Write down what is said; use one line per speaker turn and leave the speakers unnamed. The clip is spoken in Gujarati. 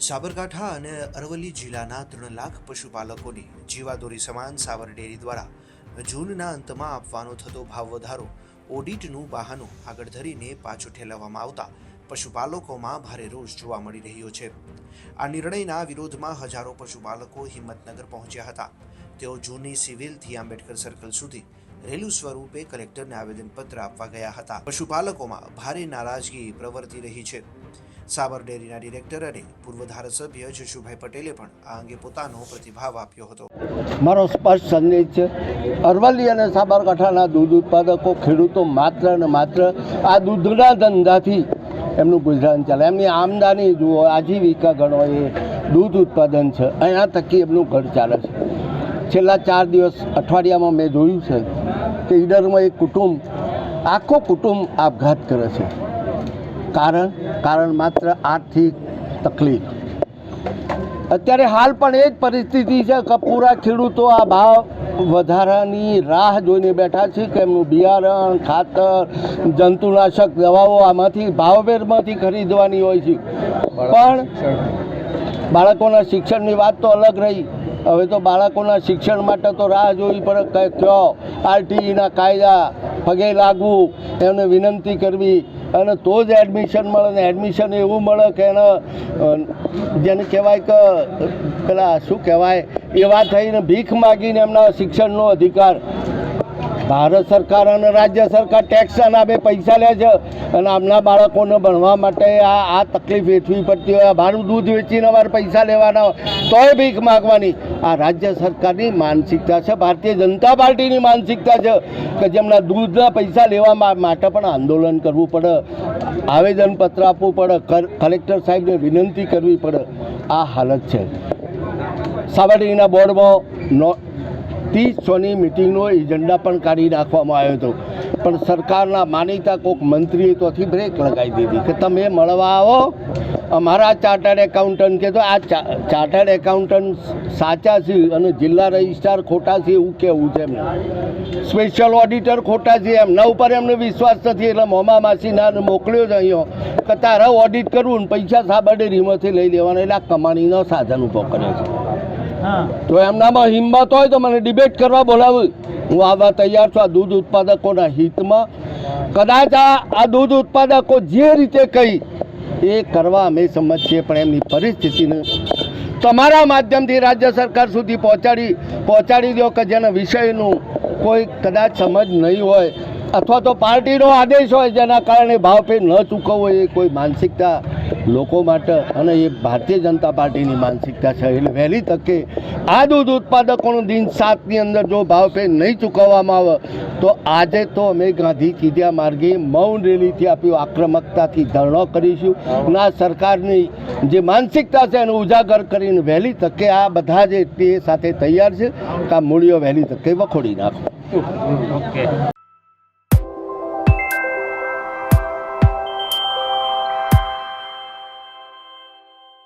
સાબરકાંઠા અને અરવલ્લી જિલ્લાના ત્રણ લાખ પશુપાલકોને જીવાદોરી સમાન સાવર ડેરી દ્વારા જૂનના અંતમાં આપવાનો થતો ભાવ વધારો, ઓડિટનું બહાનું આગળ ધરીને પાછું ઠેલવવામાં આવતા પશુપાલકોમાં ભારે રોષ જોવા મળી રહ્યો છે. આ નિર્ણયના વિરોધમાં હજારો પશુપાલકો હિંમતનગર પહોંચ્યા હતા. તેઓ જૂની સિવિલથી આંબેડકર સર્કલ સુધી રેલુ સ્વરૂપે કલેક્ટરને આવેદનપત્ર આપવા ગયા હતા. પશુપાલકોમાં ભારે નારાજગી પ્રવર્તી રહી છે. સાબર ડેરીના ડિરેક્ટર અને પૂર્વ ધારાસભ્ય જશુભાઈ પટેલે પણ આ અંગે પોતાનો પ્રતિભાવ આપ્યો હતો.
મારો સ્પષ્ટ સંદેશ છે, અરવલ્લી અને સાબરકાંઠાના દૂધ ઉત્પાદકો, ખેડૂતો માત્ર ને માત્ર આ દૂધના ધંધાથી એમનું ગુજરાન ચાલે. એમની આમદાની જુઓ, આજીવિકા ગણો એ દૂધ ઉત્પાદન છે. એના થકી એમનું ઘર ચાલે છે. છેલ્લા ચાર દિવસ અઠવાડિયામાં મેં જોયું છે કે ઈડરમાં એક કુટુંબ, આખો કુટુંબ આપઘાત કરે છે. કારણ કારણ માત્ર આર્થિક તકલીફ. અત્યારે હાલ પણ એ જ પરિસ્થિતિ છે કે પૂરા ખેડૂતો આ ભાવ વધારાની રાહ જોઈને બેઠા છે કે એમનું બિયારણ, ખાતર, જંતુનાશક દવાઓ આમાંથી ભાવભેરમાંથી ખરીદવાની હોય છે. પણ બાળકોના શિક્ષણની વાત તો અલગ રહી. હવે તો બાળકોના શિક્ષણ માટે તો રાહ જોવી પડે કયો આરટીઈના કાયદા પગે લાગવું, એમને વિનંતી કરવી. અને તો જ એડમિશન મળે ને એડમિશન એવું મળે કે એને જેને કહેવાય કે, પેલા શું કહેવાય, એવા થઈને ભીખ માગીને એમના શિક્ષણનો અધિકાર ભારત સરકાર અને રાજ્ય સરકાર ટેક્સ નામે પૈસા લે છે અને આમના બાળકોને ભણવા માટે આ આ તકલીફ વેઠવી પડતી હોય મારું દૂધ વેચીને અમારે પૈસા લેવાના હોય, તોય ભીખ માગવાની. આ રાજ્ય સરકારની માનસિકતા છે, ભારતીય જનતા પાર્ટીની માનસિકતા છે કે જેમના દૂધના પૈસા લેવા માટે પણ આંદોલન કરવું પડે, આવેદનપત્ર આપવું પડે કલેક્ટર સાહેબને વિનંતી કરવી પડે. આ હાલત છે. સાબરડીના બોર્ડમાં નો ત્રીસ સોની મિટિંગનો એજન્ડા પણ કાઢી નાખવામાં આવ્યો હતો. પણ સરકારના માનીતા કોઈક મંત્રીએ તોથી બ્રેક લગાવી દીધી કે તમે મળવા આવો. અમારા ચાર્ટર્ડ એકાઉન્ટન્ટ કે તો આ ચાર્ટર્ડ એકાઉન્ટન્ટ સાચા છે અને જિલ્લા રજિસ્ટ્રાર ખોટા છે એવું કેવું છે એમને. સ્પેશિયલ ઓડિટર ખોટા છે, એમના ઉપર એમને વિશ્વાસ નથી, એટલે મોમા માસીના મોકલ્યો છે અહીંયા. કે તારા ઓડિટ કરવું ને પૈસા સાબરડેરીમાંથી લઈ લેવાના, એટલે આ કમાણીનો સાધન ઊભો કર્યો છે. તો એમનામાં હિંમત હોય તો મને ડિબેટ કરવા બોલાવું. હું આવવા તૈયાર છું આ દૂધ ઉત્પાદકોના હિતમાં. કદાચ આ દૂધ ઉત્પાદકો જે રીતે કહી એ કરવા અમે સંમત છીએ પણ એમની પરિસ્થિતિને તમારા માધ્યમથી રાજ્ય સરકાર સુધી પહોંચાડી પહોંચાડી દો કે જેના વિષયનું કોઈ કદાચ સમજ નહીં હોય. અથવા તો પાર્ટીનો આદેશ હોય જેના કારણે ભાવફેર ન ચૂકવવો એ કોઈ માનસિકતા લોકો માટે અને એ ભારતીય જનતા પાર્ટીની માનસિકતા છે. એટલે વહેલી તકે આ દૂધ ઉત્પાદકોનું દિન સાતની અંદર જો ભાવ ભાવફેર નહીં ચૂકવવામાં આવે, તો આજે તો અમે ગાંધી ચીધ્યા માર્ગે મૌન રેલીથી આપ્યું. આક્રમકતાથી ધરણો કરીશું. આ સરકારની જે માનસિકતા છે એને ઉજાગર કરીને વહેલી તકે આ બધા જે તે સાથે તૈયાર છે આ મૂળીઓ વહેલી તકે વખોડી નાખો.